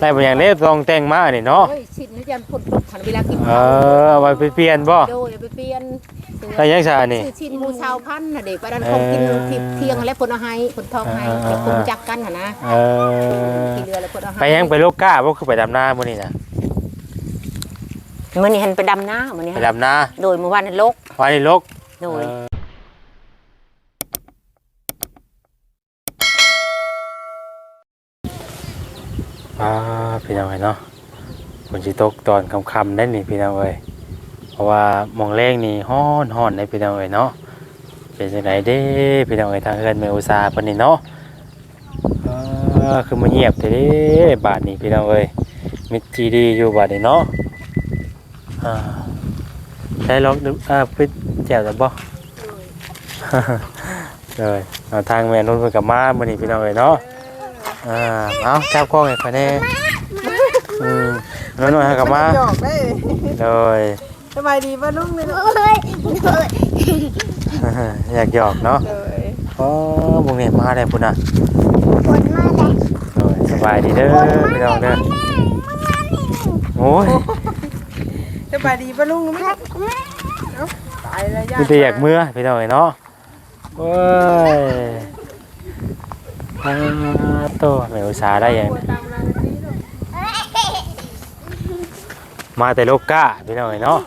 ได้บ่อย่างเด้ต้องแต่งมานี่เนาะโอ้ยชิดนี่ยันพ่นตกหันเวลากินเออเอาไว้ไปเปลี่ยนบ่โดยเอาไปเปลี่ยนได้ยังซะนี่ ชื่อชินหมูชาวพันธุ์น่ะเด็กไปดันคงกินทิพเที่ยงและพ่นเอาให้พ่นทองให้เออเออแล้วพ่นจักกันหั่นนะเออกี่เดือนแล้วพ่นเอาให้ไปยังไปโลกก้าบ่คือไปดำนามื้อนี้น่ะมื้อนี้หันไปดำนามื้อนี้ไปหันดำนาโดยเมื่อวานนั้นลกวันนี้ลกโดยเออ อ่าพี่น้องเอ้ยเนาะฝนสิตกตอนค่ำๆได้นี่พี่น้องเอ้ยเพราะว่าหมองแรงนี่ฮ้อนฮ้อนได้พี่น้องเอ้ยเนาะเป็นจังไดเด้พี่น้องเอ้ยทางเอิ้นแม่อุตสาห์เพิ่นนี่เนาะอ่าคือมาเงียบแท้เด้บาดนี้พี่น้องเอ้ยมิดจีดีอยู่บาดนี้เนาะอ่าได้ลองดูอ่าเพิ่นแจ่วแล้วบ่เลยเอาทางแม่นุ่นเพิ่นกับมามื้อนี้พี่น้องเอ้ยเนาะ อ่าเอาจับข้องให้ข่อยแน่อืมนุ่นๆให้กับมาหยอกได้เลยสบายดีป่ะลุงเลยอยากหยอกเนาะเลยอ๋อบุงนี่มาได้พุ่นน่ะโอ้ยสบายดีเด้อพี่น้องเด้อโอ้ยสบายดีป่ะลุงไหมเอ้าตายแล้วย่ามีแต่อยากเมื่อพี่น้องเอ้ยเนาะโอ้ย อ่าโตแม่อุตสาห์ได้ยังปวดตามเวลานาทีเนาะมาแต่โลกก้าพี่น้องเอ้ยเนาะ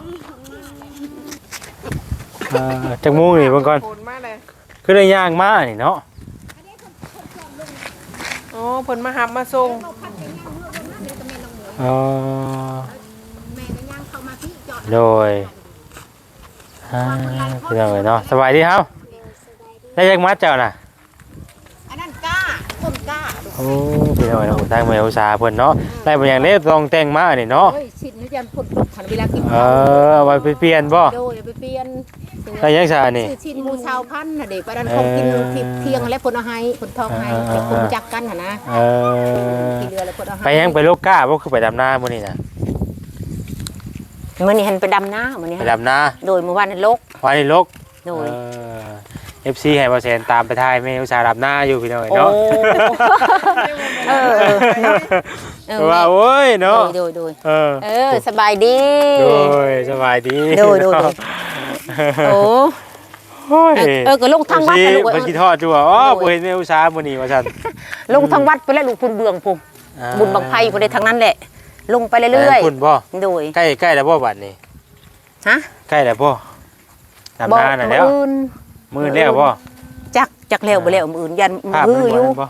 อ่าจักมูนี่เบิ่งก่อน โผล่มาเลยคือได้ย่างมานี่เนาะอ๋อผลมาหับมาส่งอ๋อโดยอ่าพี่น้องเอ้ยเนาะสบายดีครับได้ยังมัดเจ้าน่ะ อันนั้นกล้าต้นกล้า โอ้พี่น้องเอ้ยเนาะทางเมืองอุตสาห์เพิ่นเนาะได้บ่อย่างเด้ต้องแต่งมานี่เนาะโอ้ยชิดนี่ยันพ่นตกหันเวลากินเออเอาไว้ไปเปลี่ยนบ่โดยเอาไปเปลี่ยนได้ยังซะนี่ชื่อชินหมูชาวพันธุ์น่ะเด็กไปดันคงกินทิพเที่ยงและพ่นเอาให้พ่นทองให้แล้วพ่นจักกันหั่นนะเออกี่เดือนแล้วพ่นเอาให้ไปยังไปโลกก้าบ่คือไปดำนามื้อนี้น่ะมื้อนี้หันไปดำนามื้อนี้ไปหันดำนาโดยเมื่อวานนั้นลกวันนี้ลกโดยเอ ฟซีให้บ่แซนตามไปถ่ายแม่อุตสาห์ดำนาอยู่พี่น้องเอ้ยโอ้เนาะเออเออเนอะเออว่าโอ้ยโดเนาะยโดยโดยเออเออสบายดีโดยสบายดีโดยโดยโดยโอ้โอ้ยเออก็ลงทางวัดสิไปลูกเพิ่นเอ้คิดยฮอดอยู่ว่าอ๋อโดยบ่เห็นแม่อุตสาห์มื้อนี้ว่าซั่นลงทางวัดไปแล้วลูกพุ่นเบืองพุ่นบุญบังไพ่พุ่นได้ทางนั้นแหละ ลงไปเรื่อยคุณบ่ๆโดยใกล้ใกล้แล้วบ่บัดนี้ฮะใกล้แล้วบ่ดำนาน่ะแล้วอื่น มื้อแล้วบ่จักจักแล้วบ่แล้วมื้ออื่นยันภาพมืมันออยู่บ่บ่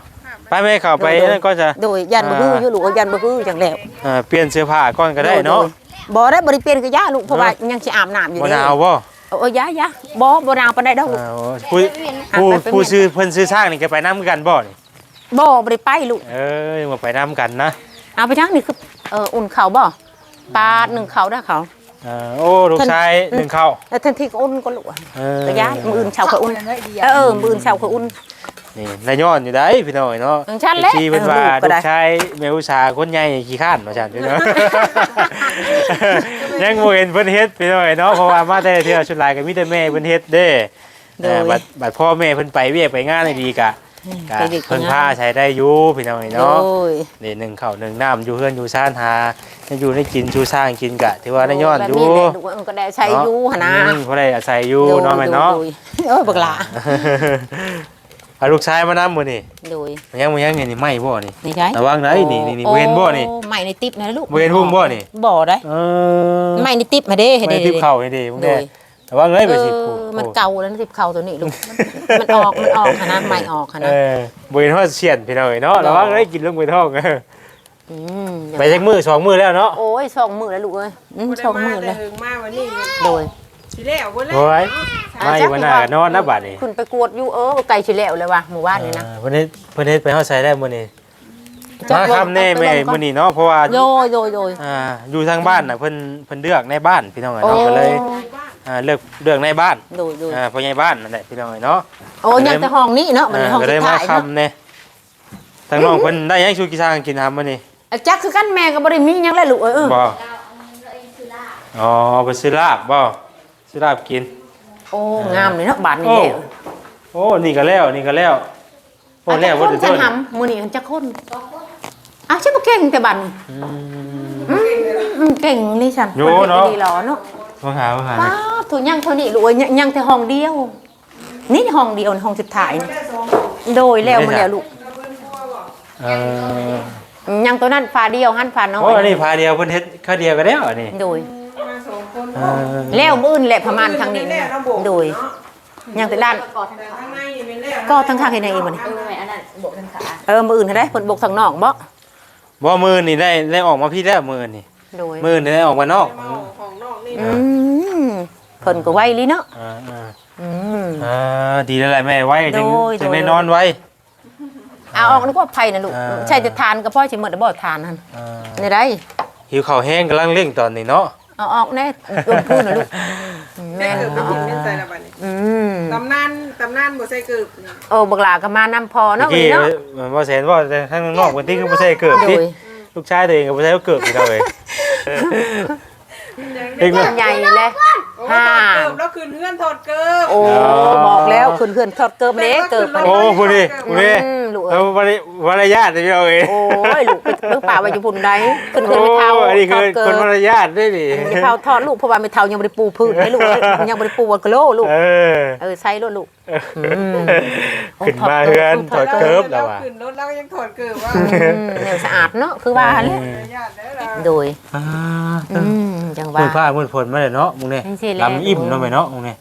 ไปแม่เข้าไปนั่นก็จะ โดยยันบ่ฮืออยู่ลูกเอายันบ่ฮือจังแล้วเอ่อเปลี่ยนเสื้อผ้าก่อนก็ได้เนาะ โยบ่ได้บ่ได้เปลี่ยนก็ย่าลูกเพราะว่ายังสิอาบน้ำอยู่บ่นี่หนาวบ่เอาเอาย่าย่าบ่บ่หนาวปานใดดอกลูก อ่าโอ้ผู้ผู้ผู้ซื้อเพิ่นซื้อสร้างนี่ก็ไปนํกันบ่นี่บ่บ่ได้ไปลูก เอ้ยมาไปนํกันนะเอาไปทางนี่คือเอออุ่นเขาบ่ปลาหนึ่งเขาได้เขา เอ่อโอ้ลูกชายหนึ่งเข้าแล้วทันทีก็อุ่นก็ลูกอะเออก็ย้ายมืออื่นเชาวก็อุ่นเออเออมืออื่นเชาวก็อุ่น นี่นายย้อนอยู่ได้พี่น้อยเนาะอย่างฉันแหละที่เพิ่นว่าเออลูกก็ลูได้กชายแม่อุตสาห์คนใหญ่ขี้ข้านว่าซั่นพี่น้อยยังบ่เห็นเพิ่นเฮ็ดพี่น้อยเนาะเพราะว่ามาแต่เทื่อชุดลายก็มีแต่แม่เพิ่นเฮ็ดเด้เออบัดบัดพ่อแม่เพิ่นไปเวียกไปงานได้ดีกะ กะไปดีกว่าเพิ่นพาใช้ได้อยู่พี่น้อยโดเนาะยนี่หนึ่งข้าวหนึ่งน้ำอยู่เฮือนอยู่ซ่านหายังอยู่ได้กินชูสร้างกินกะถือว่าได้ย้อนอยู่แบบแหละลูกเออก็ได้ใช้อยู่หนนะอืมเพราะได้อาศัยอยู่เนาะแม่เนาะโดยโดยเออบักหลาเอาลูกชายมานำมื้อนี่โดยมันยังมันยังไงนี่ไหม้บ่นี่นี่ใช่ระวังนะนี่นี่นี่โอ้เว้นบ่นี่ใหม่ในติ๊บนะลูกเว้นหุ้มบ่นี่บ่ได้เออใหม่ในติ๊บมาเด้เห็นไม่เด้ทิพเข่านี่ดิมึงโดแน่ยระ วังเลยไปสิเอผูอมันเก่าแล้วนะติ๊บเข่าตัวนี้ลูกมันออกมันออกค่ะนะใหม่ออกค่ะเอนะอบ่เห็นว่าเสียนพี่น้อยเนาะระวังเลยกินลงไปท้องเออมไปจักมื้อสองมื้อแล้วเนาะโอ้ยสองมือแล้วลูกเอ้ยอืมบ่ได้สองมามือแต่แล้วเฮิงมาวันนี้โดยสิแล้วบ่แล้วโอ้ยมาอยู่วันหน้าก็นอนนะบัดนี้คุณไปกวดอยู่เออไก่ชิแล้วเลยว่ะหมู่บ้านนี่นะเออเพิ่นเฮ็ดเพิ่นเฮ็ดไปเฮาใส่ได้มื้อนี้จักมาลงคำแน่เอาไปแม่ลงก่อนมื้อนี้เนาะเพราะว่าโดยโดยโดยอ่าอยู่ทางบ้านน่ะเพิ่นเพิ่นเลือกในบ้านพี่น้องเอ้ยโอ้เนาะก็เลย อ่าเลือกเลือกในบ้านโดยโดยอ่าพ่อใหญ่บ้านนั่นแหละพี่น้องเอ้ยเนาะโอ้ยังแต่ห้องนี้เนาะมันอ่าห้องก็สุเลยดมาท้ายเนาะคำเนี่ยทางน้องเพิ่นได้หยังชูกิซางกินทำมื้อนี้อะจักคือกันแม่ก็บ่ได้มีหยังแล้วลูกเอ้ยเออบ่อ๋อไปซื้อลาบบ่ซื้อลาบกิน โอ้งามเลยเนาะบาทนี้โอ้ แล้วโอ้ นี่ก็แล้ว นี่ก็แล้ว โอ้แล้วบ่บ่ได้จะต้นทำมื้อนี้มันจะคนอ้าวใช่บ่เก่งแต่บัดนี้อืม อืมเก่งนี่ฉันอยู่เนาะคดีหรอเนาะมาหามาหาป้า ถูกยังเท่านี้ลูกเอ้ยยังยังแต่ห้องเดียว นี่ห้องเดียวห้องสุดท้ายนี่โดยแล้วมันแล้วลูกเออยังตัวนั้นฝาเดียวหันฝาน้อโอ้อันยนี้พาเดียวเพิ่นเฮ็ดข้าวเดียวกันแล้วอันนี้โดยมาสองคนเออแล้วมื้ออื่นแหละประมาณทางนี้นะโดยยังแต่ด้านแต่ข้างในนี่เป็นแล้วก็ทั้งข้างเฮ็ดยังอีกบ่นี่เออแม่อันนั้นบกทางขาเออมื้ออื่นให้ได้เพิ่นบกทางนอกบ่บ่มือนี่ได้ได้ออกมาพี่แล้วมือนี่โดยมือนี่ได้ออกมานอกมาของนอกนี่อืม เพิ่นก็ไวลิเนาะอ่าอ่าอืม อ่าดีแล้วแหละแม่ไว้จึงโดยจึงโดยได้นอนไว้ เอาออกนึกว่าไผน่ะลูกอ่า ใช่จะทานก็พ่อสิหมดได้บ่ทานหั่นอ่านี่ได้หิวข้าวแห้งกำลังเร่งตอนนี้เนาะเอาออกแน่ลงพูดน่ะลูกแม่แม่นเกิดไปเอาอกิอนกเป็นใส่ละบัดนี้อืมตำนานตำนานบ่ใส่เกิบนี่โอ้บักหลาก็มานำพอเนาะเมื่อมื้อกี้นี้เนาะว่าแสนว่าแต่ข้างนอกวันที่คือบ่ใช่เกิบโดที่ยลูกชายตัวเองก็บ่ใช่เกิบที่เราเองเองใหญ่เลยโอ้ห้าถอดเกิบแล้วคืนเพื่อนถอดเกิบ โอ้บอกแล้วขึ้นเพื่อนทอดเกิบเด้เกิบมาโอ้เด้พูดดิพูดดิอืมลูกแล้เอ้วยวรวรยาทที่เราเองโอ้ยลูกไปเบิ่งป่าว่าอยู่พุ่นใดขึ้นเพื่อนไม่เท่าโอันนี้ทคืออดเกิคนบมารยาทด้วยดิไม่เท่าทอดลูกเพราะว่าไม่เท่ายังบ่ได้ปูพื้นให้ลูกเอ้ยยังบ่ได้ปูวันกะโลลูกเออเออใส่ลูกลูกมขึ้นมาเฮือนถอดเกิบแล้วอะ ขึ้นรถแล้วก็ยังถอดเกิบว่าอืมเนี่ยสะอาดเนาะคือว่าแหละญาติเด้อล่ะโดยอ่าอืมจังมืว่าอผ้ามือฝนมาเลยเนาะมึงเนี่ย นี่สิแหละลำอิ่มเนาะไปเนาะมึงเนี่ย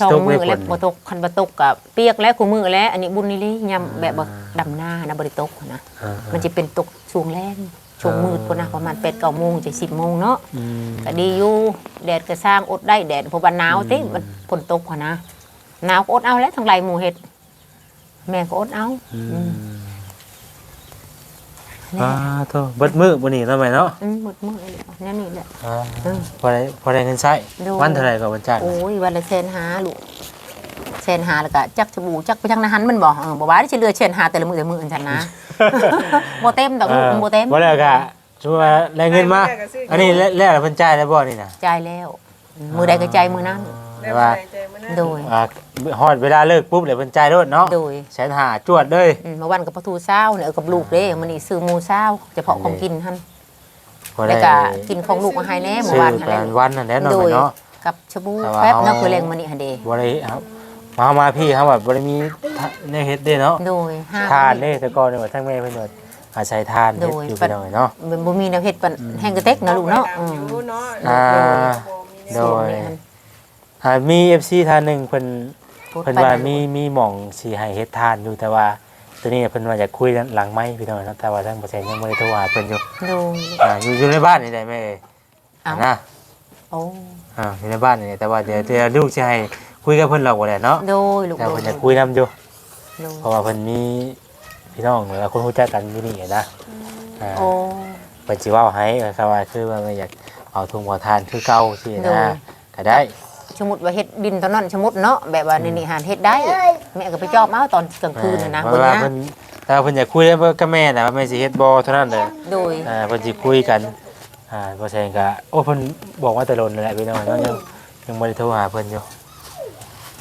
สองมือตกไม่แล้วฝนบ่ตกคันบ่ตกกับเปียกแล้วคู่มือแล้ว อันนี้บุญนี่เลยยำแบบบ่ดำหน้านะบ่ได้ตกนะอ่ามันจะเป็นตกช่วงแรงช่วงมืดพุ่นนะประมาณ8 9โมงจะ10โมงเนาะอืมก็ดีอยู่แดดก็สร้างอดได้แดดเพราะว่าหนาวเต้มันฝนตกอะนะหนาวก็อดเอาแล้วทั้งไรหมู่เฮ็ดแม่ก็อดเอา อือืมมอ่าโทษเบิดมือบ่นี่เนาะไปเนาะอืมหมดมื้อเลยนั่นนี่แหละ อ่าอืมพอได้พอได้เงินใช้ดูวันเท่าไหร่ก็วันจ้างโอ้ยวันละแสนหาลูกแสนหาแล้วก็จักสบู่จักไปจังนะหันมันบ่เออบ่ว่าได้สิเหลือแสนหาแต่ละมื้อแต่ละมื้ออันฉันนะบ่เต็มดอกลูกบ่เต็มบ่แล้วก็ชัวาได้เงินมา อันนี้แล้วแล้วเพิ่นจ่ายแล้วบ่นี่น่ะ จ่ายแล้ว มื้อใดก็จ่ายมื้อนั้นได้ แต่ว่าว่าใจมันนะโดย อ่าฮอดเวลาเลิกปุ๊บเลยเพิ่นจ่ายโลดเนาะโดย แสนห้าจวดเลยอืมเมื่อวันกับปลาทูเศร้าเนี่ยเอากับลูกเด้มื้อนี้ซื้อหมูเศร้าเฉพาะของกินหั่นพอแล้ได้วก็กินของลูกมาให้แน่เมื่อซื้อวานแปหั่นลแหละนวันนั่นแหละเนาะโดยเนาะ กับชะบูแต่ว่าแป๊บเอาเนาะคือแรงมื้อนี้หั่นเด้บ่ได้ครับมามาพี่ครับแบบบ่ได้มีแนวเฮ็ดเด้เนาะโดยห้า ทานเด้แต่ก่อนเนี่ยว่าทั้งแม่เพิ่นว่าอาศัยทานเฮ็ดโดยอยู่พี่น้อยเนาะมันบ่มีแนวเฮ็ดปานแห้งกระเต็กเนาะลูกเนาะอืมอยู่เนาะ อ่า โดโดยยนี่หั่น อ่ามี FC ท่านหนึงเพิ่นพูดเพิ่นไปว่านั่นมีมีหม่องสิให้เฮ็ดทานอยู่แต่ว่าตัวนี้เพิ่นว่าอยากคุยหลังไม้พี่น้อยเนาะแต่ว่าทางเปอร์เซ็นต์ยังบ่ได้โทรหาเพิ่นอยู่โดยอ่าอยู่อยู่ในบ้านนี่ได้ไหมเอ่ยเอ้านะโอ้อ่าอยู่ในบ้านนี่แต่ว่าเดี๋ยวเดี๋ยวลูกสิให้คุยกับเพิ่นหรอกว่าแหละเนาะโดยลูกแต่โดเพิ่ยนอยากคุยนํอยู่โดยเพราะว่าเพิ่นมีพี่น้องหรือว่าคนรู้จักกันอยู่นี่นะอ่าโอ้เปิดจีว่าให้ครับว่าคือว่าไม่อยากเอาทุงหัวทานคือเก่าสิโดนะยก็ได้ สมมุติว่าเฮ็ดดินตอนนั้นสมมุติเนาะแบบว่านี่นี่หาเฮ็ดได้แม่ก็ไปจอบเอาตอนกลางคืนน่ะนะเพเบิ่งราะว่านะเพิ่นถ้าเพิ่นอยากคุยกับแม่นะว่าแม่สิเฮ็ดบ่เท่านั้นเลยโดยอ่าเพิ่นสิคุยกันอ่าบ่แซงก็โอ้เพิ่นบอกว่าแต่ลนนั่นแหละพี่น้องเนาะยังยังบ่ได้โทรหาเพิ่นอยู่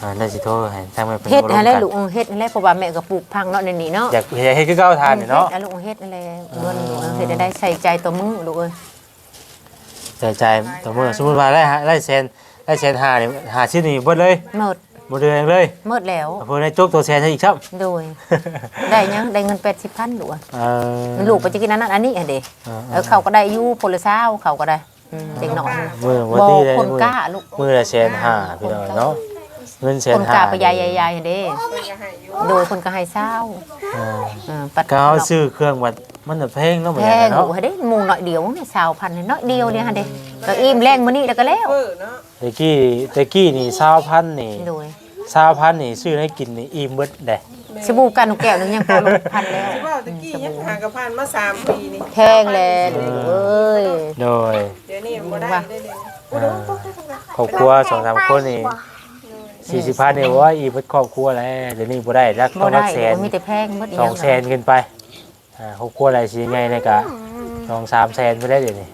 อ่าได้สิโทรให้ทางแม่เพิ่นเฮ็ดบ่รู้นั่นแหละกันลูกเออเฮ็ดนั่นแหละเพราะว่าแม่ก็ปลูกพังเนาะในนี้เนาะอยากอยากเฮ็ดคือเก่าทานนี่เนาะเฮ็ดลูกเฮ็ดนั่นแหละเงินลูกเออเฮ็ดได้ใส่ใจตัวมึงลูกเอ้ยใจใจตัวมื้อสมมุติว่าได้ได้แสน ได้แสนห้านี่หาชิ้นนี่เบิดเลยหมดบ่เดือนเลยหมดแล้วเพิ่นได้จบตัวแสนให้อีกครับโดย ได้ยังได้เงิน80,000ลูกอะเออลูกไปจะกินอันนั้นอันนี้อันเด้เออเออเขาก็ได้อยู่พลเช้าเขาก็ได้อืมเด็กน้อยมือวันบ่ที่ได้คนมือกล้าลูกมือละแสนห้าพี่น้องเนาะเงินแสคนนห้ากล้าไปยายยายๆๆเด้เพิ่นก็ให้อยู่โดยคนก็ให้เช้าเออเออปัดก็เอาซื้อเครื่องวัด มันน่ะแพงเนาะเหมือแพนกันงลูเนาะกให้ได้หมู่น้อยเดียวเนี่ย20,000เนี่ยน้อยเดียวเนี่ยหั่นเด้ก็อิ่มแรงมื้อนี้แล้วก็แล้วเพิ่นเนาะตะกี้ตะกี้นี่20,000นี่โดย20,000นี่ซื้อให้กินนี่อิ่มเบิดได้ สบู่กันแก้วหนึงยังพอลงพันแล้วสิว่าตะกี้ยังหากระพานมาสามปีนี่แพงแล้วลูกเอ้ยโดยเดี๋ยวนี้บ่ได้ได้เลยเอ่อครอบครัว2-3คนนี่40,000นี่ว่าอีกเบิดครอบครัวแล้วเดี๋ยวนี้บ่ได้รักบ่ต้องได้รักแสนบ่มีแต่แพงหมดอีสองแสนขึ้นไป อ่าครอบครัวอะไรสิใหญ่นี่ก็สองสามแสนไปได้เดี๋ยวนี้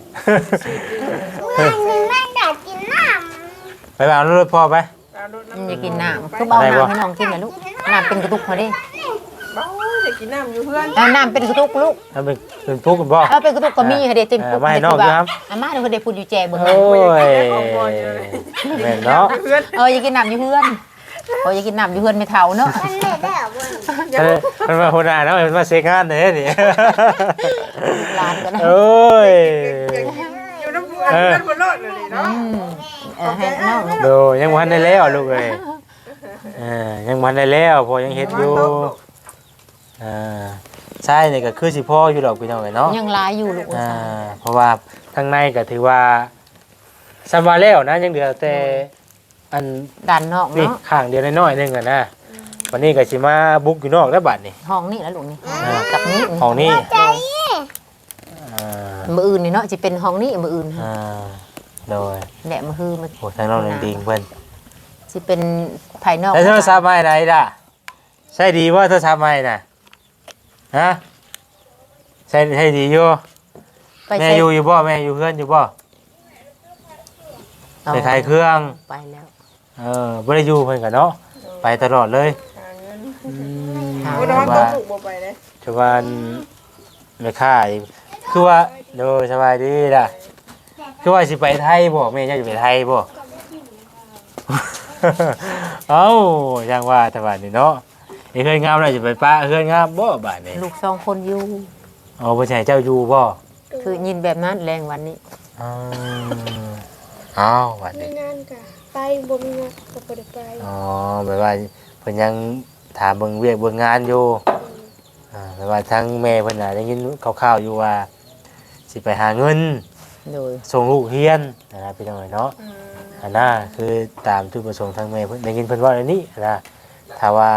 ไปเอารถพ่อไปเอารถอืมน้ำอย่ากินน้ำคือเบาน้ำให้น้องกินนะลูกน้ำเป็นกระตุกเขาเด้เบ้าจะกินกินน้ำอยู่เพื่อนเอาน้ำเป็นกระตุกลูกถ้าเป็นเป็นพวกกันบ่เอาเป็นกระตุกก็มีให้เด็กเต็มเออปุ๊บไม่ให้เด็กนอกว่านะครับ อาม่าเดี๋ยวเด็กพูดอยู่แจเบิ่งโอ้นะยแม่นเนาะเพื่อนเอออย่ากินน้ำอยู่เพื่อน โอ้ยอย่ากินน้ำอยู่เพื่อนไม่เท่าเนาะเออมันมาโหดาเนาะมันมาเซ็กงานเด้นี่ร้านก็นะโอ้ยอยู่น้ำเพื่อนเพื่อนบนรถเลยเนาะอืมเออให้น้องโดยังบ่ทันได้แล้วลูกเอ้ยเออยังบ่ทันได้แล้วพอยังเฮ็ดอยู่เอ่าใช่นี่ก็คือสิพ่ออยู่ดอกพี่น้องเอ้ยเนาะยังหลายอยู่ลูกอ่าเพราะว่าข้างในก็ถือว่าสำว่าแล้วนะยังเหลือแต่ อันด้านนอกนี่เนาะข้างเดียวน้อยๆนึงอะนะวันนี้ก็สิมาบุกอยู่นอกแล้วบัดนี่ห้องนี่แล้วลูกนี่กับนี้ของนี่อ่ามืออื่นนี่เนาะจะเป็นห้องนี้มืออื่นอ่าโดยแหละมือฮือมันโอ้ทางน้องดิงๆเพิ่นจะเป็นภายนอกแล้วโทรศัพท์ใหม่ไหนล่ะใช่ดีว่าโทรศัพท์ใหม่น่ะฮะใช่ใช่ดีอยู่ไปแม่ใช้อยู่อยู่บ่แม่อยู่เพื่อนอยู่บ่ไปขายเครื่องไปแล้ว เออบ่ได้อยู่เพิ่นก็เนาะไปตลอดเลยหาเงินอืมกูน้องต้องปลูกบ่ไปเลยชาวบ้านไม่ค่ายคือว่าโดยสบายดีล่ะคือว่าสิไปไทยบ่แม่จะไปไทยบ่ เอ้ายังว่าแต่บาดนี้เนาะไอ้เฮือนงามน่ะสิไปป้าเฮือนงามบ่บาดนี้ลูกสองคนอยู่ เอาบ่ใช่เจ้าอยู่บ่ คือยินแบบนั้นแรงวันนี้อืมเอ้าวบาดมีนี้งานกะ ไปบ่มีงานก็บ่ได้ไปอ๋อแบบว่าเพิ่นยังถามเบิ่งเวียกเบิ่งงานอยู่อ่าแบบว่าทั้งแม่เพิ่นน่ะได้ยินคร่าวๆอยู่ว่าสิไปหาเงินโดยส่งลูกเรียนนะครับพี่น้องเนาะอืมอันน่ะคือตามจุดประสงค์ทางแม่เพิ่นได้ยินเพิ่นว่าอันนี้นะถ้าว่า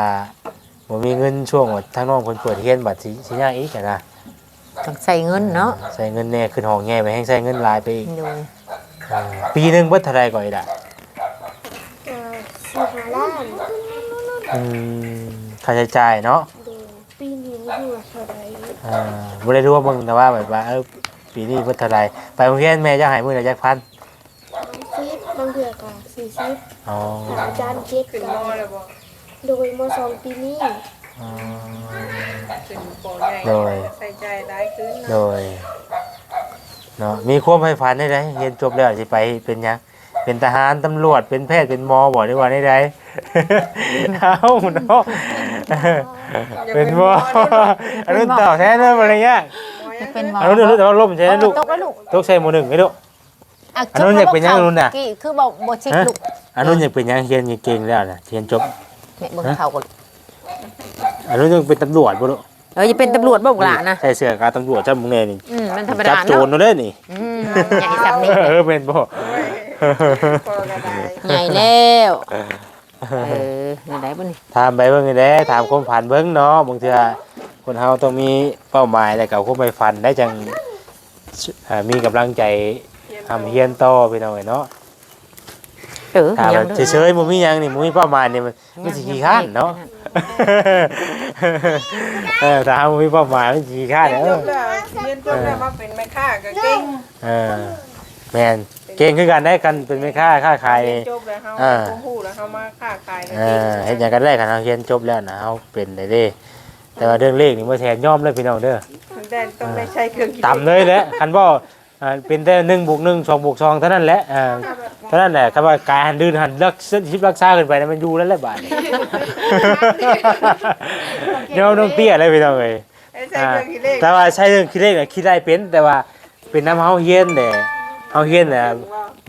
บ่มีเงินช่วงว่าทางน้องเพิ่นเปิดเรียนบัดสิสิยากอีกอะนะต้องใส่เงินเนาะใช้เงินแน่ขึ้นห้องแง่ไปให้ใช้เงินหลายไปอีกโดยอ่าปีหนึงเบิดเท่าไหร่ก่อนอีกล่ะ กะสิหาล้าน อืมค่าใช้จ่ายเนาะโดยปีนี้มันอยู่เท่าใดอ่าบ่ได้รู้ว่าเบิ่งแต่ว่าแบบว่าเออปีนี้เบิดเท่าไหร่ไปโรงเรียนแม่จะให้มื้อละจักพัน30บางเทื่อกะ40อ๋อหาอาจารย์เจ็ดขึ้นกะมอเลยบ่โดยมสองปีนี้อ๋อ ขึ้นปอใหญ่โดย ใส่ใจได้ขึ้นโดยเนาะมีความใฝ่ฝันได้ไดเรียนจบแล้วสิไปเป็นหยังเป็นทหารตำรวจเป็นแพทย์เป็นหมอบ่ได้ว่าได้ได เอ้าเนาะเป็นหมออันนั้นต่อแท้เลยอะไรเงี้ยจะเป็นหมออันนั้นรู้แต่ว่าล่มใช่ไหมลูกตกแล้วลูกตกใส่หมู่หนึ่งไหมลูกะอันนู้นอยากเป็นยังนู้นน่ะกี่คือบอกบ่ชิกฮะลูกอันนั้นยังเป็นหยังเรียนเก่งๆแล้วนะเรียนจบแม่เบิ่งเขาก่อนอันนั้นยังเป็นตำรวจบ่ลูกเออจะเป็นตำรวจบ่กล่ะนะใส่เสื้อการตำรวจจ้ามึงแน่นี่อืมมันธรรมจัดาบโจรเนาะนู่นเลยนี่อืมใหญ่สับนี่เออเป็นบ่โอ้ยพอกระไดใหญ่แล้ว เออนี่ได้บ่นี่ถามไปเบิ่งนี่แหละถามความฝันเบิ่งเนาะบางเทื่อคนเฮาต้องมีเป้าหมายแล้วก็ความไปฝันได้จังอ่ามีกำลังใจทำเฮียนต่อพี่น้องเอ้ยเนาะเออถ้ายัแบงบด้อเฉยๆบ่มีหยังนี่บ่มีเป้าหมายนี่มันมันสิขี้ข้านเนาะเออถ้าบ่มีเป้าหมายมันสิขี้ข้านเรียนเอจอบแล้วเรียนจบแล้วมาเป็นแม่ค้าก็เก่ง เออ แม่นเก่งคือกันได้กันเป็นแม่ค้าค้าขายเรียนจบแล้วเฮาอ่าโอ้โหแล้วเฮามาค้าขายเออเฮ็ดหยังกันได้กันเฮาเรียนจบแล้วนะเฮาเป็นได้เด้ แต่ว่าเรื่องเลขนี่บ่แทนยอมเลยพี่น้องเด้อแต่ต้องได้ใช้เครื่องคิดต่ำเลยแหละคันบ่อ่าเป็นแต่1บวก1 2บวก2เท่านั้นแหละอ่าเท่านั้นแหละคำว่ากายหันดื้นหันรักชิบรักษาขึ้นไปนะมันอยู่แล้วแหละบาดนี้ เดี๋ยวน้องเตี้ยเลยพี่น้องเอ้ย ได้ใช้เครื่องคิดเลขแต่ว่าใช้เรื่องคิดเลขน่ะคิดได้เป็นแต่ว่าเป็นน้ำเฮาเฮียนแหละ เฮาเฮียนน่ะ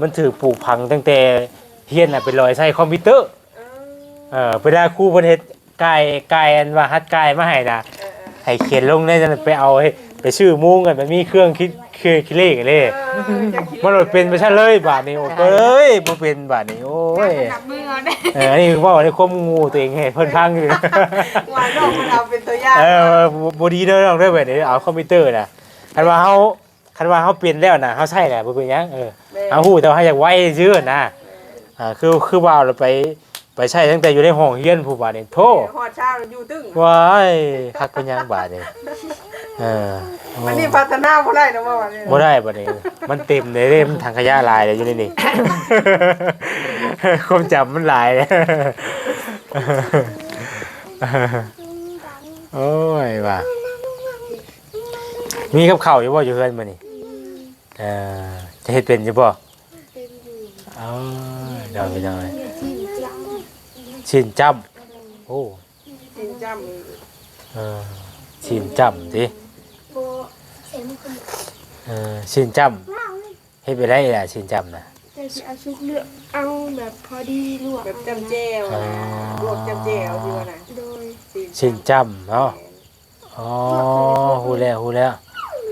มันถือปลูกพังตั้งแต่เฮียนน่ะเป็นรอยใช้คอมพิวเตอร์เออเวลาครูเพิ่นเฮ็ดกายกายอันว่าฮัดกายมาให้น่ะเออเออให้เขียนลงในนั้นไปเอาให้ไปชื่อมุ้งกันมันมีเครื่องคิดเครื่องคิดเลขเลยเออจะคิดมันบ่เป็นไปซะเลยบาดนี้โอ้เอ้ยบ่เป็นบาดนี้โอ้ยนับมือเอาได้เอออันนี้คือว่าในความงูตัวเองให้เพิ่นพังอยู่นะว่าน้องมันเอาเป็นตัวอย่างเออบ่ดีเด้อน้องเด้อแบบนี้เอาคอมพิวเตอร์น่ะคันว่าเฮา คันว่าเฮาเป็นแล้วน่ะเฮาใช้แหละบ่เป็นหยังเออแม่เอาฮู้แต่ว่าเฮาอยากไว้ซื่อนะอ่าคือคือว่าเราไปไปใช้ตั้งแต่อยู่ในห้องเรียนผู้บาดนี้โทหอดเช้าอยู่ตึ้งว้ายคักเป็นหยังบาดนี้เออวันนี้พัฒนาบ่ได้นะว่าวันนี้บ่ได้บาดนี้มันเต็มเลยเด้มันถังขยะหลายเลยอยู่ในนี่ ความจำมันหลายเลย โอ้ยว่ะมีกับข้าวอยู่บ่อยู่เฮือนมื้อนี้ เออจะเฮ็ดเป็นอยู่บ่เป็นอยู่เอ้ยเดี๋ยวไปหน่อยที่จังชินจ้ำโอ้กินจ้เออชินจ้ำสิโบเอ็มคนเออชินจ้ำเฮ็ดไปได้ล่ะชินจ้ำน่ะแต่ที่เอาชุบเลือกเอาแบบพอดีลวกำแบบจำแจ่วนะลวกจำแจ่วที่ว่าน่ะโดย ชินจ้ำเนาะอ๋อฮู้แล้วฮู้แล้ว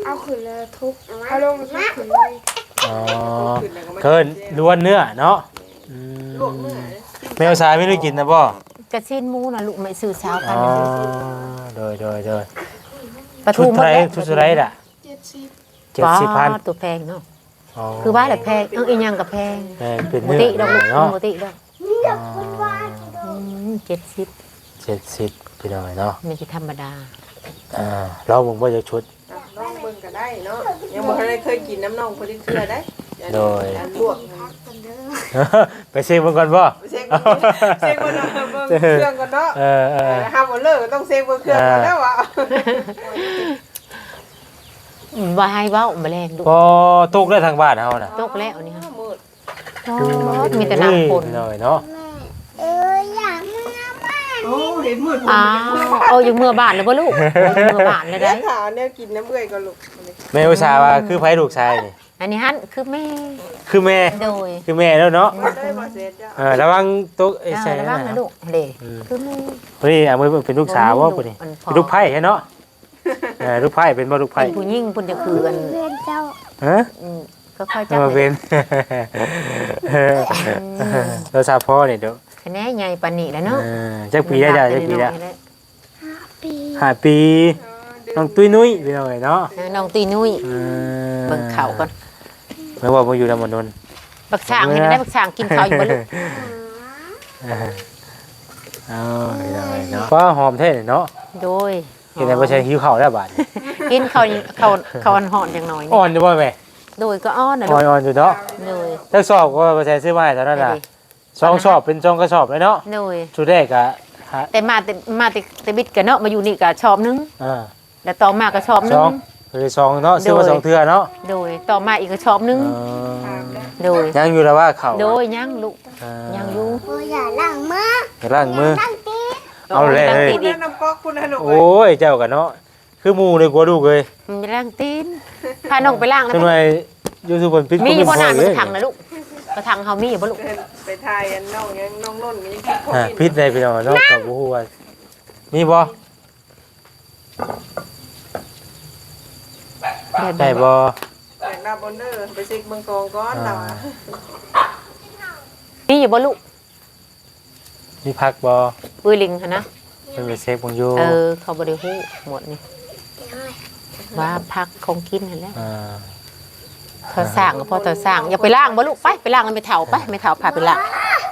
เอาขึ้นแล้วทุบเอาลงแล้วทุบขึ้นเลยอ๋อขึ้นแล้วก็มาเกินล้วนเนื้อเนาะอืมลวกเนื้อแมวสายไม่ได้กินนะบ่กระชิ้นหมูน่ะลูกไม่ซื้อเช้าพัอ๋นอหนึ่งโดยโดยโดยปลาชุทูดหมเท่าดไหรแล้วชุดเท่าไหรล่ะเจ็ดสิบเจ็ดสิบพันว้าวตัวแพงเนาะอ๋อคือว่าแหละแพงเอออีหยังกับแพงแม่เป็นปกเนื้อติดอกลูกเนาะปกติดอกอ๋อเจ็ดสิบเจ็ดสิบพี่น้อยเนาะไม่ใช่ธรรมดาอ่าเรามึงว่าจะชุดอะลองเบิ่งก็ได้เนาะยังบ่ทันได้เคยกินน้ำน่องคนที่เทื่อได้อันโดยอันลวกนเด้อไปเช็คมันก่อนบ่เช็คก่อนเช็คก่อนเนาะเบิ่งเครื่องก่อนเนาะเออเออห้ามบ่เลิกก็ต้องเช็คเบิ่งเครื่องก่อนแล้วว่ะว่าให้เว้าบ่แมลงลูพอตกได้ทางบ้านเฮาน่ะตกแล้วนี่ฮะมืดโอ้มีแต่น้ำฝนพี่อยเนาะ เอออยากมาบ้าน โอ้เห็นมืดอ้าวเอาอยู่เมื่อบ้านเลยบ่ลูกเอาอยู่เมื่อบ้านเลยได้ได้ถามแนวกินน้ำเอื้อยก็ลูกอันนี้แม่อุตส่าห์ว่าคือไผลูกชายนี่อันนี้ฮันคือแม่คือแม่ โดยคือแม่แล้วเนาะบ่ได้บ่เสร็จจ้ะเออระวังตกไอ้เอาใช่ระนั่วังนนะน่ะลูกเด้อืมคือแม่เฮ้ยเอามือเป็นลูกสาวว่าปุ่นนี่มันพอ เป็นลูกไผ่ใช่เนาะเออลูกไผ่เป็นบ่ลูกไผ่เป็นผู้หญิงเพิ่นจะคือกันเพื่อนเจ้าฮะอืมก็ค่อยจัจะบมาเลเป็ยนเราทราบพ่อนี่เดี๋ยว คะแนนใหญ่ปานนี้แล้วเนาะเออจักปีได้จ้ะจักปีแล้วปีห้าปีน้องตุ้ยนุ้ยเป็นยังไงเนาะเออน้องตีนุ้ยเออเบิ่งเข่าก่อนไม่ว่ามาอยู่นำมนนบักช่างเห็นได้บักช่างกินข้าวอยู่บ่ลูกเอาเป็นยังไงเนาะว่าหอมเท่เนาะโดยกินในประเทศหิวข้าวแล้วบาดนี้กินข้าวข้าวข้าวอ่อนๆจังหน่อยอ่อนอยู่บ่แม่โดยก็อ้อนน่ะอ่ลูอนกอ่อนอยู่เนาะโดย ถ้าสอบก็ประเทศซื้อมาให้เท่านั้นน่ะได้ดิ สองสอบเป็นสองกระสอบเลยเนาะโดยชุดแรกอะฮะแต่มาแต่มาแต่แต่บิดกันเนาะมาอยู่นี่ก็ชอบนึงอ่าแล้วต่อมาก็ชอบนึสองงคือสองเนาะซื้อมาโดย สองเทื่อเนาะโดยต่อมาอีกก็ชอบนึง เออโดย ยังอยู่แล้วว่าเขาโดยยังลูกอ่ายังอยู่โอ้ยอย่าล้างมืออย่าล้างมือล้างตีเอาเลยตั้งเฮ้ยตีนอีกน้ำก๊อกคุณนะลูกโอ้ยเจ้ากันเนาะคือหมูเลยกลัวลูกเลยมันจะล้างตีนพาน้องไปล้างนะทำไมยูทูบบนปิดมีอยู่บ่พนานเลมันยกระถังนะลูก กระถังเฮามีอยู่บ่ลูกไปทายอันน้องยังน้องนุ่นยังกินข้าวอ่ากินพิษในพี่น้องเนาะกับบูฮูว่ามีบ่แบบได้บ่แต่งหน้าบนเดอร์ไปเช็คเบิ่งกองก่อนเราอะมีอยู่บ่ลูกมีพักบ่ปุ้ยลิงหั่นนะเป็นไปเช็คบังอยู่เออเขาบ่ได้ฮู้หมดนี่ว่าพักคงกินนั่นแหละอ่า เขาสร้างก็พอเขาสร้างอย่าไปล้างบ่ลูกไปไปล้างแล้วไม่เฒ่าไปไม่เฒ่าพาไปล้าง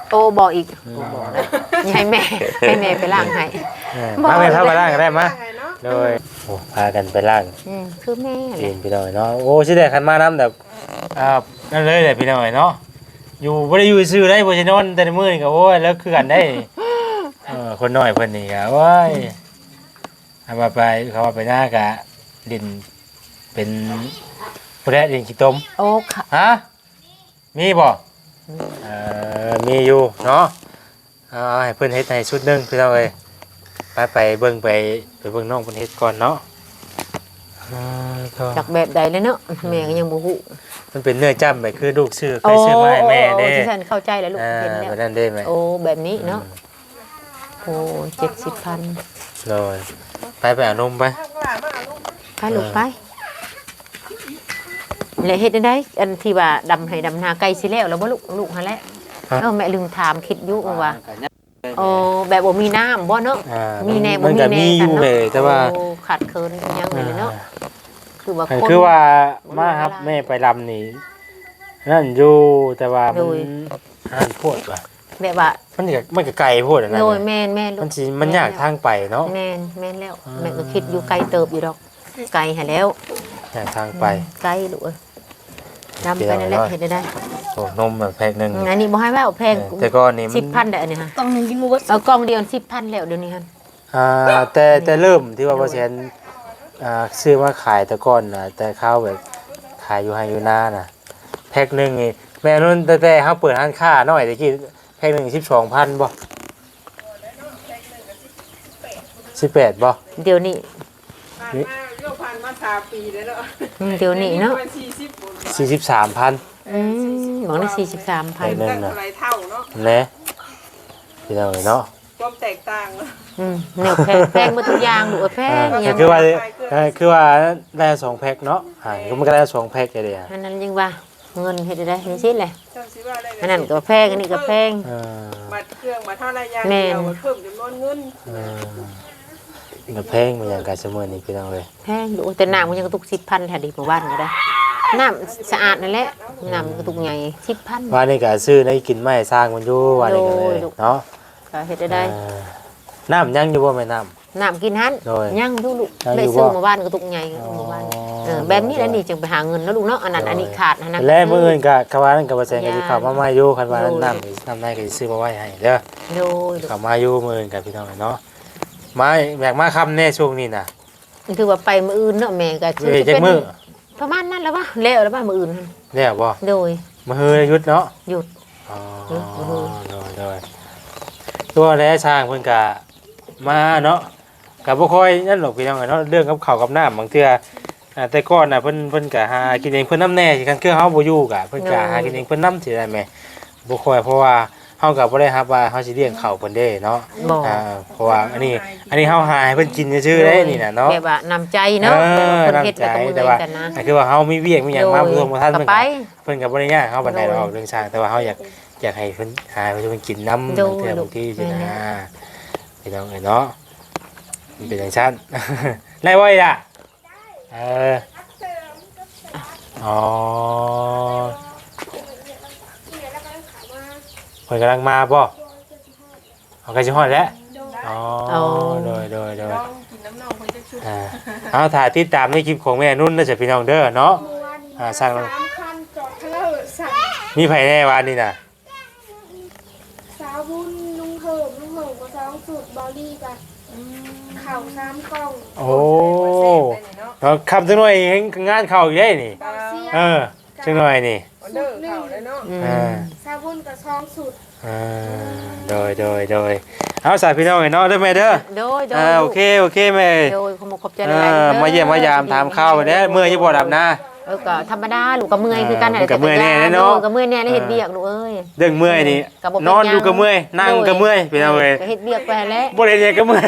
โตบอกอีกโตบอกนะอย่าให้แม่ให้แม่ไปล้างให้เออมาไม่เท่ากันล่างก็ได้มาไงเนาะโดยโอ้พากันไปล่างอืมคือแม่แหเรียละนพี่น้อยเนาะโอ้สิได้คันมาน้ำแบบอ่านั่นเลยแหละพี่น้อยเนาะอยู่บ่ได้อยู่ซื่อได้บ่ใช่นอนแต่ในมื้อนี่ก็โอ้ยแล้วคือกันได้เออคนน้อยเพิ่นนี่ก็โอ้ยเอามาไปเขาว่าไปหน้ากะดินเป็น ผู้ใดดินขี้ต้มโอ้ค่ะฮะมีบ่เออมีอยู่เนาะเอาให้เพิ่นเฮ็ดให้ชุดหนึงพี่น้องเอ้ยไปไปเบิ่งไปไปเบิ่งน้องเพิ่นเฮ็ดก่อนเนาะอ่าก็จากแบบใดเลยเนาะแม่ก็ยังบ่ฮู้มันเป็นเนื้อจ้ำไปคือลูกซื้อเคยซื้อมาให้แม่เด้โอ้ที่ฉันเข้าใจแล้วลูกอ่าเห็นแล้ว แบบนั้นได้ไหม โอ้ แบบนี้เนาะโอ้เจ็ดสิบพันเลยไปไปเอานมไป ข้างหลังมาเอาลูกไปลูกไป แล้วเฮ็ดได้ไดอันที่ว่าดำให้ดำนาไกลสิแล้วแล้วบ่ลูกลูกหั่นแหละเอ้าแม่ลืมถามคิดอยู่ว่าโอ้แบบบ่มีน้ำบ่เนาะ อ่ามีแน่บ่มันมีก็แน่มีอยู่กันเนาะเลยแต่ว่าโอ้ขาดเคินยังไงเลยเนาะคือว่าอ่าคน คือว่ามาครับแม่ไปลำนี่นั่นอยู่แต่ว่ามันโดยอ่านโพดว่ะแบบว่ามันก็มันก็ไกลโพดอันนั้นโดยน่ะแม่นแม่นลูกมันสิมันยากทางไปเนาะแม่นแม่นแล้วอ่าแม่ก็คิดอยู่ไกลเติบอยู่ดอก ไกลหาแล้วยากทางไปไกลลูกเอ้ย ดำไปนั่นแหละเดี๋ยวเห็นได้ได้โอ้นมแบบแพ็คหนึงอันนี้บ่ให้ว่าเอาแพงแต่ก่อนนี่มัสิบพันได้อันนี้ฮะกล่องหนึ่งกินมูเบิร์ตเอากล่องเดียวสิบพันแล้วเดี๋ยวนี้ฮะอ่าแต่แต่เริ่มที่ว่าบ่แสนอ่าซื้อมาขายแต่ก่อนน่ะแต่ข้าวแบบขายอยู่ให้อยู่หน้าน่ะแพ็คหนึงนี่แม่นุ่นแต่แต่เฮาเปิดร้านค้าน้อยตะกี้แพ็คหนึง12,000บ่18บ่เดี๋ยวนี้ผ่านมาโย กผ่านมาสามปีแล้วเนาะอืมเดี๋ยวนี้เนาะป็สี่สิบคน43,000อืมหวังได้สี่สิบสามพันได้ตั้งเท่าไรเท่าเนาะแหน่พี่น้องเอ้ยเนาะความแตกต่างเนาะ อืมแนวแพงแพงหมาทุกอย่างลูกเอ้ยแพงอ่าอก็ย่างคือว่าเอ่อคือว่าได้สองแพ็คเนาะอ่าก็มันก็ได้สองแพ็คเลยอะอันนั้นยังว่าเงินเฮ็ดได้นี่สิแหละเจ้าสิว่าอะไรอันนั้นก็แพงอันนี้ก็แพง อ่าบัตรเครื่องมาเท่าไรยางแม่เดียวเพิ่มจำนวนเงิน อ่า ก็แพงเหมือนอย่างการเสมอนี่พี่น้องเลยแพงลูกแต่น้ำมันยังกระตุกสิบพันแถวดีหมู่บ้านก็ได้น้ำสะอาดนั่นแหละน้ำกระตุกใหญ่สิบพันว่านี่ก็ซื้อในกินไม่สร้างมันอยู่ว่านี่ก็เลยโดยเนาะก็เฮ็ดได้ได้อ่าน้ำยังอยู่บ่แม่น้น้ำกินหันโดยยังดูลูกยังอยู่ได้ซื้อบ่ หมู่บ้านกระตุกใหญ่อ๋อหมู่บ้านเออแบบนี้แหล้วนี่จึงไปหาเงินแล้วลูกเนาะอันนั้นอันนี้ขาดอันนั้นำและมื้ออื่นก็คำว่านั้นก็บ่แซงก็สิยาเข้ามาใหม่อยู่คันว่าโดย น้ำนี่น้ำในก็สิซื้อมาไว้ให้เด้อโดยลูกเข้ามาอยู่มื้ออื่นกับพี่น้องเนาะ มาอยากมาค่ำแน่ช่วงนี้น่ะถือว่าไปมื้ออื่นเนาะแม่ก็เอ้ยจักมื้อประมาณนั้นแล้ววะแล้วแล้วว่ามื้ออื่นหั่นเนี่ยบ่โดยมื้อฮือหยุดเนาะหยุดอ๋อเออเออโดยโดยตัวแล้ช่างเพิ่นกะมาเนาะกับบ่ค่อยนั่นหรอกพี่น้องเนาะเรื่องกับข้าวกับน้ำบางเทื่ออ่าแต่ก่อนน่ะเพิ่นเพิ่นก็หากินเองเพิ่นน้ำแน่สิคันคือเฮาบ่อยู่กะเพิ่นก็หากินเองเพิ่นน้ำสิได้แหมบ่ค่อยเพราะว่าเฮาก็บ่ได้รับว่าเฮาสิเลี้ยงข้าวเพิ่นเด้เนาะบ่อ่าเพราะว่าอันนี้อันนี้เฮาหาให้เพิ่นกินซื่อๆเด้นี่น่ะเนาะแบบว่านำใจเนาะเออเพิ่นเฮ็ดน้ำใจแล้วก็มือแต่ว่ากันนะอันคือว่าเฮามีเวียกมีหยังมาบ่รวมบ่ทันก็เพิ่นไปก็เพิ่นก็บ่ได้ยากเฮาปานใดหรอกโดยเรื่องช่างแต่ว่าเฮาอยากอยากให้เพิ่นหาให้เพิ่นกินน้ำโดยบางเทื่อบางทีสิแม่นะนพี่น้องเอ้ยเนาะมันเป็นจังซั่นได้บ่อีล่ะเอออ๋อเพิ่นกำลังมาบ่เอาใกล้สิฮอดแล้วอ๋ออ๋อโดยโดยโดยลองกินน้ำนองคนจะชุบอ่าเอาถ่ายติดตามในคลิปของแม่นุ่นนะจ๊ะพี่น้องเด้อเนาะเมื่อวานนี้อ่าสร้าง สามคันจอดเทเลอร์สั่งมีไผแน่วานนี่น่ะสาวบุญลุงเหิมลุงเหิมก็สองสูตรบอลลี่กันเข่าสามกล่องโอ้เนาะเราขับจังหน่อยเห็นงานเข้าอีกได้นี่ เบาเสียเออจังหน่อยนี่ออเดอร์เข่าเลยเนาะอืมอ่า สาวบุญกับสองสูตรอ่าโดยโดยโดยเอาสายพี่น้องไอ้เนาะเด้อแม่เด้อโดยโดยอ่าโอเคโอเคแม่โดยขอบคุณขอบใจหเอลายๆอด้อมาเยี่ยมมายามถามข้าวเด้อเมื่อยอยู่บ่ดับนะ เออก็ธรรมดาลูกก็เมื่อยคือกันเออมันก็เมื่อยแน่เนาะโดก็เมื่อยแน่ได้เฮ็ดเบียกลูกเอ้ย เรื่องเมื่อยนี่ก็บ่เป็นนอนหยังอยู่ก็เมื่อยนั่งก็เมื่อยพี่น้องเอ้ยก็เฮ็ดเบียกไปหั่นแหล้วบ่ได้เรียนก็เมื่อย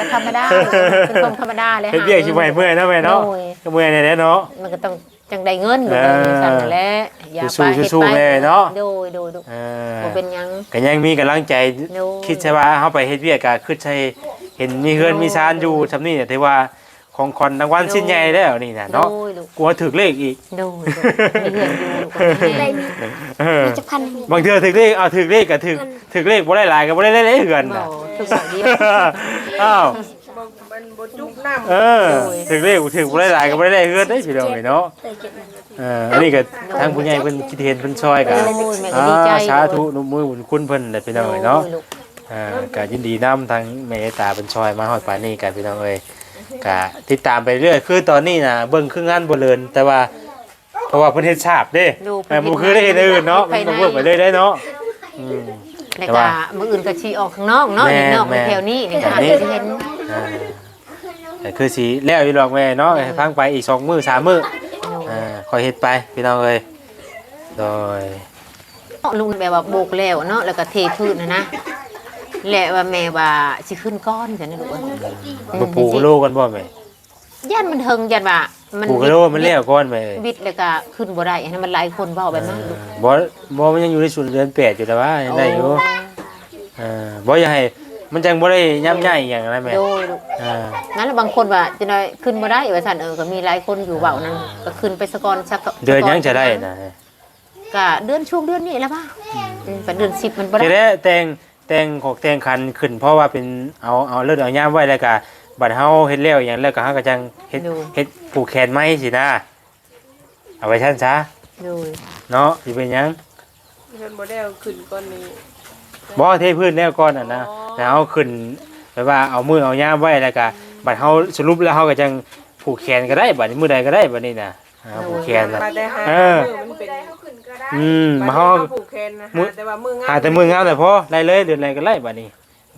ก็ธรรมดาลูกเป็นคนธรรมดาเลยเฮ็ดเบี้ยสิบ่ให้เมื่อยเนาะแม่เนาะโดยก็เมื่อยแน่ๆเนาะมันก็ต้อง จังได้เงินลูกเออเอ้ยสั่นนั่นแหละอย่าสู้ไปๆเฮ็ดสู้ไปๆแม่เนาะโดยโดยลูกเออบ่เป็นหยังก็ยังมีกำลังใจโดยคิดใช่ว่าเฮาไปเฮ็ดเวียกก็คือใช่เห็นมีเฮือนมีซานอยู่ซำนี้เนี่ยถือว่าของขวัญรางวัลชิ้นใหญ่แล้วนี่น่ะโดเนาะยลูกกลัวถึกเลขอีกโดยลูกมีเงินอยู่ลูกก็แม่เออจะพันบางเทื่อถึกเลขเอาถึกเลขก็ถึกถึกเลขบ่ได้หลายก็บ่ได้เลขเฮือนบ่น่ะทุกอย่างเดียวอ้าวบ่ มันบ่จุกน้ำเออถึกเลขถึกบ่ได้หลายก็บ่ได้เลขเฮือนเด้พี่น้องเนาะเอออันนี้ก็ทางผู้ใหญ่เพิ่นคิดเห็นเพิ่นช่วยก็โอ้ยแม่ก็อ่าดีใจสาธุอนุมือบุญคุณเพิ่นแหละพี่น้องเอ้ยเนาะโดยลูกอ่าก็ยินดีนํทางแม่ตาเป็นชอยมาฮอดป่านนี้กันพี่น้องเอ้ยก็ติดตามไปเรื่อยคือตอนนี้น่ะเบิ่งคืองานบ่เลินแต่ว่าเพราะว่าเพิ่นเฮ็ดฉาบเด้ดูเออบ่คือได้เฮ็ดอย่างอื่นเนาะมันก็เบิ่งไปเรื่อยได้เนาะอืม แล้วแต่ก็ว่ามื้ออื่นก็ชี้ออกข้างนอกเนาะแม่นี่นอกแม่แถวนี้นี่ก็แถวอาจนี้จะเห็น อ่า แต่คือสิแล้วอยู่ดอกแม่เนาะให้ฟังไปอีกสองมื้อสามมื้ออ่าค่อยเฮ็ดไปพี่น้องเอ้ยโดยลุงแบบว่าโบกแล้วเนาะแล้วก็เทพื้นนะนะและว่าแม่ว่าสิขึ้นก้อนจังนะลูกเอ้ยบ่ปลูกกะโลกันบ่แม่ย่านมันเทิงย่านว่ามันปลูกกะโลมันแล้วก่อนแม่เอ้ยวิทย์แล้วก็ขึ้นบ่ได้อันนั้นมันหลายคนเว้าแบบนั้นลูกบ่บ่มันยังอยู่ในชุดเดือนแปดอยู่แต่ว่ายังได้อยู่เออบ่อยากให้ มันจังบ่ได้ย่ำใหญ่อหย่างนั้นแม่โดยลูกอ่านั้นแล้วบางคนว่าจะได้ขึ้นบ่ได้ว่าซั่นเออก็มีหลายคนอยู่เว้านั้นก็ขึ้นไปสะกอนสักเดือนยังจะได้นะก็เดือนช่วงเดือนนี้แหล้วป่ะอืมเป็นเดือน10มันบ่จะได้ได้แต่งแต่งของแต่งคันขึ้น เพราะว่าเป็นเอาเอาเลือดเอาย่ามไว้แล้วก็บัดเฮาเฮ็ดแล้วอหย่างแล้วก็เฮาก็จังเฮ็ดเฮ็ดผูกแขนไม้สินะเอาไว้ชั้นซะโดยเนาะสิเป็นหยังเพิ่นบ่ได้เอาขึ้นก้อนนี้ บ่เทพื้นแล้วก่อนน่ะนะอ๋อ แล้วเอาขึ้นแบบว่าเอามือเอาย่ามไว้แล้วก็บัดเฮาสรุปแล้วเฮาก็จังผูกแขนก็ได้บัดนี้มือใดก็ได้บัดนี้น่ะอ่าผูกแขนน่ะ มาได้หาเออ มือมันเป็นได้เขาขึ้นก็ได้อืมมามาเฮาผูกแขนนะมือ หาแต่ว่ามืองามหาแต่มืองามแต่พอได้เลยเดือนอะไรก็ไล่บัดนี้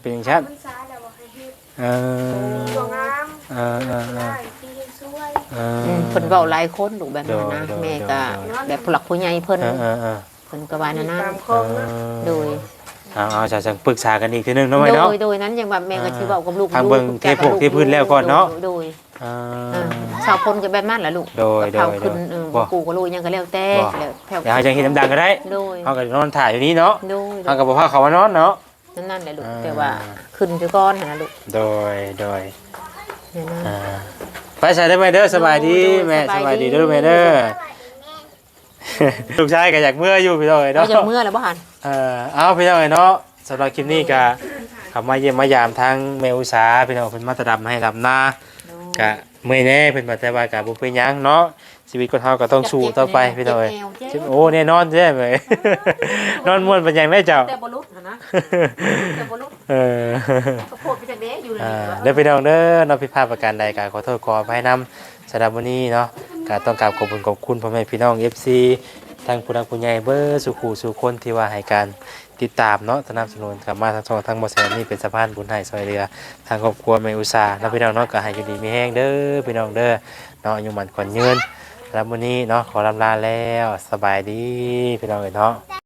เป็นอย่างชั้นมันซ้ายแล้วบอกให้เฮ็ดเออตัวงามเออเออเออได้ที่เฮ็ดช่วยเออือมเพิ่นเว้าหลายคนลูกแบบนั้นนะโดยโดย แม่ก็โดยแบบผู้หลักผู้ใหญ่เพิ่นเออเออเออเพิ่นก็ว่านั่นนะตามคลองนะ โดย เอาเอาจะจะปรึกษากันอีกทีหนึงเนาะไหมโดเนาะ ยโดยนั้นยังแบบแม่ก็สิเว้ากับลูกทางเบิ่งลูกเทพกเทพื้นแล้วก่อนเนาะ โดยเอเอออชาวพลก็แบบนั้นแหละลูกโดยโดยเผาขึ้นโดยเออบ่กูก็รู้ยังก็แล้วแต่บ่ แล้วแถวเดี๋ยวให้จังเห็นน้ำดังก็ได้โดยเอาก็นอนถ่ายอยู่นี่เนาะโดยเอาก็บ่พาเขามานอนเนาะ นั่นนั่นแหละลูกอ่า แต่ว่าขึ้นคือก้อนหั่นนะลูกโดยโดยเนี่ยนะ อ่าไปใส่ได้ไหมเด้อสบายดีโดยแม่สสบายดีบายดีเด้อแม่เด้อ ลูกชายก็อยากเมื่ออยู่พี่น้องเอ้ยเราเนาะ จะเมื่อแล้วบ่หันเออเอาพี่น้องเอ้ยเนาะสำหรับคลิปนี้ก็เขับมาเยี่ยมมายามทางเมอุตสาพี่น้องเพิ่นมาตะดำให้ดำหน้ากะเมื่อยแน่เพิ่นบ่แต่ว่ากะบ่เป็นหยังเนาะชีวิตคนเฮาก็ต้องสู้ต่อไปพี่น้องเอ้ยเจ็บแนวเจ็บโอ้แน่นอนใช่ไหม นอนม่วนเป็นหยังได้เจ้า แต่บ่ลุกหั่นนะแต่บ่ลุกเออ ก็โพดไปจากเด้อยู่เลยอ่าเด้อพี่น้องเด้อเนาะผิดพลาดประการใดก็ขอโทษขออภัยนำสำหรับวันนี้เนาะ ก็ต้องกราบขอบคุณขอบคุณพ่อแม่พี่น้อง FC ทั้งผู้นักผู้ใหญ่เบอร์สุขูสุคนที่ว่าให้การติดตามเนาะสนับสนุนกลับมาทั้งสองทั้งบ่แสนนี่เป็นสะพานบุญให้ซอยเรือ ทางครอบครัวแม่อุตสาห์เนาะพี่น้องเนาะก็ให้อยู่ดีมีแห้งเด้อพี่น้องเด้อเนาะอายุมันขวัญยืนแล้ววันนี้เนาะขอลำลาแล้วสบายดีพี่น้องเอ๋ยเนาะ